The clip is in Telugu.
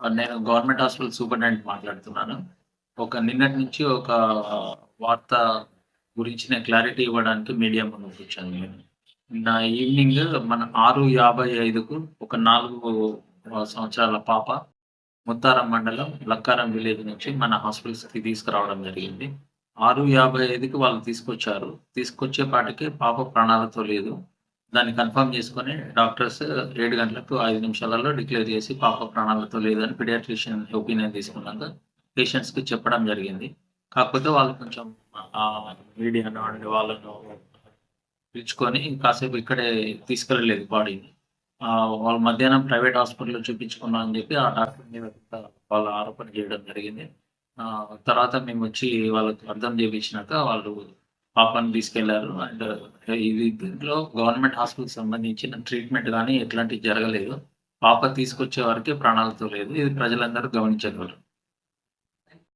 నేను గవర్నమెంట్ హాస్పిటల్ సూపరింటెండెంట్ మాట్లాడుతున్నాను. ఒక నిన్నటి నుంచి ఒక వార్త గురించి నేను క్లారిటీ ఇవ్వడానికి మీడియా ముందుకొచ్చాను నేను. నిన్న ఈవినింగ్ మన 6:55కు ఒక నాలుగు సంవత్సరాల పాప ముత్తారం మండలం లక్కారం విలేజ్ నుంచి మన హాస్పిటల్స్‌కి తీసుకురావడం జరిగింది. 6:55కి వాళ్ళు తీసుకొచ్చారు. తీసుకొచ్చే పాటికి పాప ప్రాణాలతో లేదు. దాన్ని కన్ఫర్మ్ చేసుకొని డాక్టర్స్ ఏడు గంటలకు ఐదు నిమిషాలలో డిక్లేర్ చేసి పాప ప్రాణాలతో లేదని పీడియాట్రిషియన్ ఒపీనియన్ తీసుకున్నాక పేషెంట్స్‌కి చెప్పడం జరిగింది. కాకపోతే వాళ్ళు కొంచెం మీడియాను అండ్ వాళ్ళను పిలుచుకొని కాసేపు ఇక్కడే తీసుకెళ్ళలేదు బాడీని. వాళ్ళు మధ్యాహ్నం ప్రైవేట్ హాస్పిటల్‌లో చూపించుకున్నాం అని చెప్పి ఆ డాక్టర్ మీద వాళ్ళ ఆరోపణ చేయడం జరిగింది. తర్వాత మేము వచ్చి వాళ్ళకి అర్థం చేపించినాక వాళ్ళు పాపను తీసుకెళ్ళారు. అండ్ ఇది దీంట్లో గవర్నమెంట్ హాస్పిటల్ సంబంధించిన ట్రీట్మెంట్ కానీ ఎట్లాంటివి జరగలేదు. పాప తీసుకొచ్చే వరకే ప్రాణాలతో లేదు. ఇది ప్రజలందరూ గమనించగలరు.